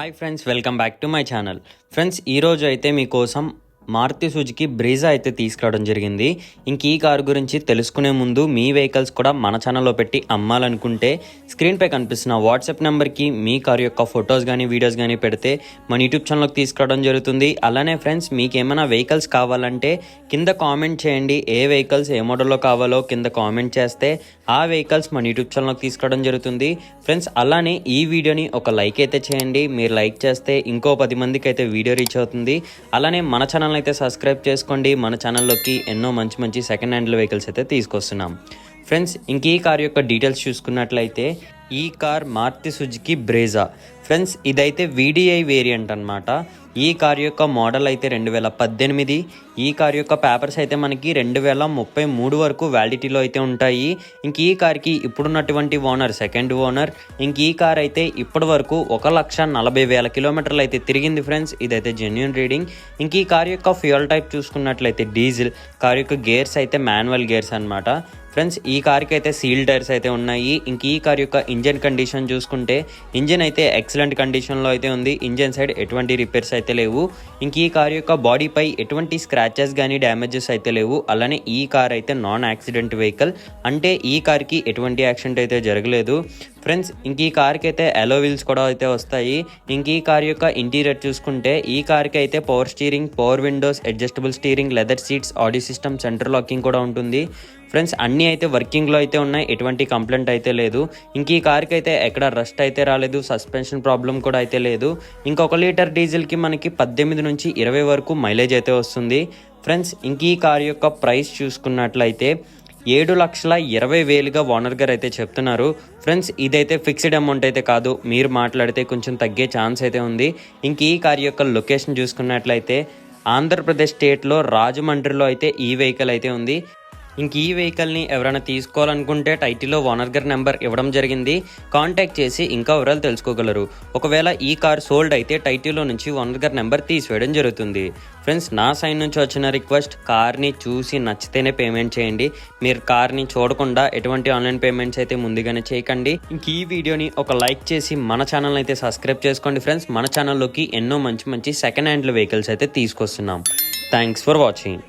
Hi friends welcome back to my channel friends ఈరోజు అయితే మీకోసం మారుతి సుజుకి బ్రీజా అయితే తీసుకురావడం జరిగింది. ఇంక ఈ కారు గురించి తెలుసుకునే ముందు మీ వెహికల్స్ కూడా మన ఛానల్లో పెట్టి అమ్మాలనుకుంటే స్క్రీన్పై కనిపిస్తున్న వాట్సాప్ నెంబర్కి మీ కారు యొక్క ఫొటోస్ కానీ వీడియోస్ కానీ పెడితే మన యూట్యూబ్ ఛానల్కి తీసుకురావడం జరుగుతుంది. అలానే ఫ్రెండ్స్ మీకు ఏమైనా వెహికల్స్ కావాలంటే కింద కామెంట్ చేయండి. ఏ వెహికల్స్ ఏ మోడల్లో కావాలో కింద కామెంట్ చేస్తే ఆ వెహికల్స్ మన యూట్యూబ్ ఛానల్కి తీసుకురావడం జరుగుతుంది. ఫ్రెండ్స్ అలానే ఈ వీడియోని ఒక లైక్ అయితే చేయండి. మీరు లైక్ చేస్తే ఇంకో పది మందికి అయితే వీడియో రీచ్ అవుతుంది. అలానే మన ఛానల్ అయితే సబ్స్క్రైబ్ చేసుకోండి. మన ఛానల్లోకి ఎన్నో మంచి మంచి సెకండ్ హ్యాండ్ వెహికల్స్ అయితే తీసుకొస్తున్నాం. ఫ్రెండ్స్ ఇంక ఈ కార్ యొక్క డీటెయిల్స్ చూసుకున్నట్లయితే ఈ car Maruti Suzuki Brezza friends ఇదైతే వీడిఐ వేరియంట్ అన్నమాట. ఈ కార్ యొక్క మోడల్ అయితే రెండు వేల పద్దెనిమిది. ఈ కార్ యొక్క పేపర్స్ అయితే మనకి రెండు వేల ముప్పై మూడు వరకు వ్యాలిటీలో అయితే ఉంటాయి. ఇంక ఈ కార్కి ఇప్పుడున్నటువంటి ఓనర్ సెకండ్ ఓనర్ ఇంక ఈ కార్ అయితే ఇప్పటి వరకు ఒక లక్ష నలభై వేల కిలోమీటర్లు అయితే తిరిగింది ఫ్రెండ్స్. ఇదైతే జెన్యున్ రీడింగ్ ఇంక ఈ కార్ యొక్క ఫ్యూయల్ టైప్ చూసుకున్నట్లయితే డీజిల్ కార్ యొక్క గేర్స్ అయితే మాన్యువల్ గేర్స్ అన్నమాట. ఫ్రెండ్స్ ఈ కార్కి అయితే సీల్ టైర్స్ అయితే ఉన్నాయి. ఇంక ఈ కార్ యొక్క ఇంజన్ కండిషన్ చూసుకుంటే ఇంజన్ అయితే ఎక్సలెంట్ కండిషన్లో అయితే ఉంది. ఇంజన్ సైడ్ ఎటువంటి రిపేర్స్ అయితే లేవు. ఇంక ఈ కార్ యొక్క బాడీపై ఎటువంటి స్క్రాచెస్ కానీ డ్యామేజెస్ అయితే లేవు. అలానే ఈ కార్ అయితే నాన్ యాక్సిడెంట్ వెహికల్. అంటే ఈ కార్కి ఎటువంటి యాక్సిడెంట్ అయితే జరగలేదు. ఫ్రెండ్స్ ఇంక ఈ కార్కి అయితే అలో వీల్స్ కూడా అయితే వస్తాయి. ఇంక ఈ కార్ యొక్క ఇంటీరియర్ చూసుకుంటే ఈ కార్కి అయితే power steering power windows adjustable steering leather seats audio system centre locking కూడా ఉంటుంది. ఫ్రెండ్స్ అన్నీ అయితే వర్కింగ్లో అయితే ఉన్నాయి. ఎటువంటి కంప్లైంట్ అయితే లేదు. ఇంక ఈ కార్కి అయితే ఎక్కడ రస్ట్ అయితే రాలేదు. సస్పెన్షన్ ప్రాబ్లం కూడా అయితే లేదు. ఇంకొక లీటర్ డీజిల్కి మనకి పద్దెనిమిది నుంచి ఇరవై వరకు మైలేజ్ అయితే వస్తుంది. ఫ్రెండ్స్ ఇంక ఈ కార్ యొక్క ప్రైస్ చూసుకున్నట్లయితే ఏడు లక్షల ఇరవై వేలుగా ఓనర్ గారు అయితే చెప్తున్నారు. ఫ్రెండ్స్ ఇదైతే ఫిక్స్డ్ అమౌంట్ అయితే కాదు. మీరు మాట్లాడితే కొంచెం తగ్గే ఛాన్స్ అయితే ఉంది. ఇంక ఈ కార్ యొక్క లొకేషన్ చూసుకున్నట్లయితే ఆంధ్రప్రదేశ్ స్టేట్లో రాజమండ్రిలో అయితే ఈ వెహికల్ అయితే ఉంది. ఇంక ఈ వెహికల్ని ఎవరైనా తీసుకోవాలనుకుంటే టైటిల్లో ఓనర్ గారి నెంబర్ ఇవ్వడం జరిగింది. కాంటాక్ట్ చేసి ఇంకా వివరాలు తెలుసుకోగలరు. ఒకవేళ ఈ కార్ సోల్డ్ అయితే టైటిల్లో నుంచి ఓనర్ గారి నెంబర్ తీసివేయడం జరుగుతుంది. ఫ్రెండ్స్ నా సైన్ నుంచి వచ్చిన రిక్వెస్ట్ కార్ని చూసి నచ్చితేనే పేమెంట్ చేయండి. మీరు కార్ని చూడకుండా ఎటువంటి ఆన్లైన్ పేమెంట్స్ అయితే ముందుగానే చేయకండి. ఇంక ఈ వీడియోని ఒక లైక్ చేసి మన ఛానల్ అయితే సబ్స్క్రైబ్ చేసుకోండి ఫ్రెండ్స్. మన ఛానల్లోకి ఎన్నో మంచి మంచి సెకండ్ హ్యాండ్ వెహికల్స్ అయితే తీసుకొస్తున్నాం. Thanks for watching.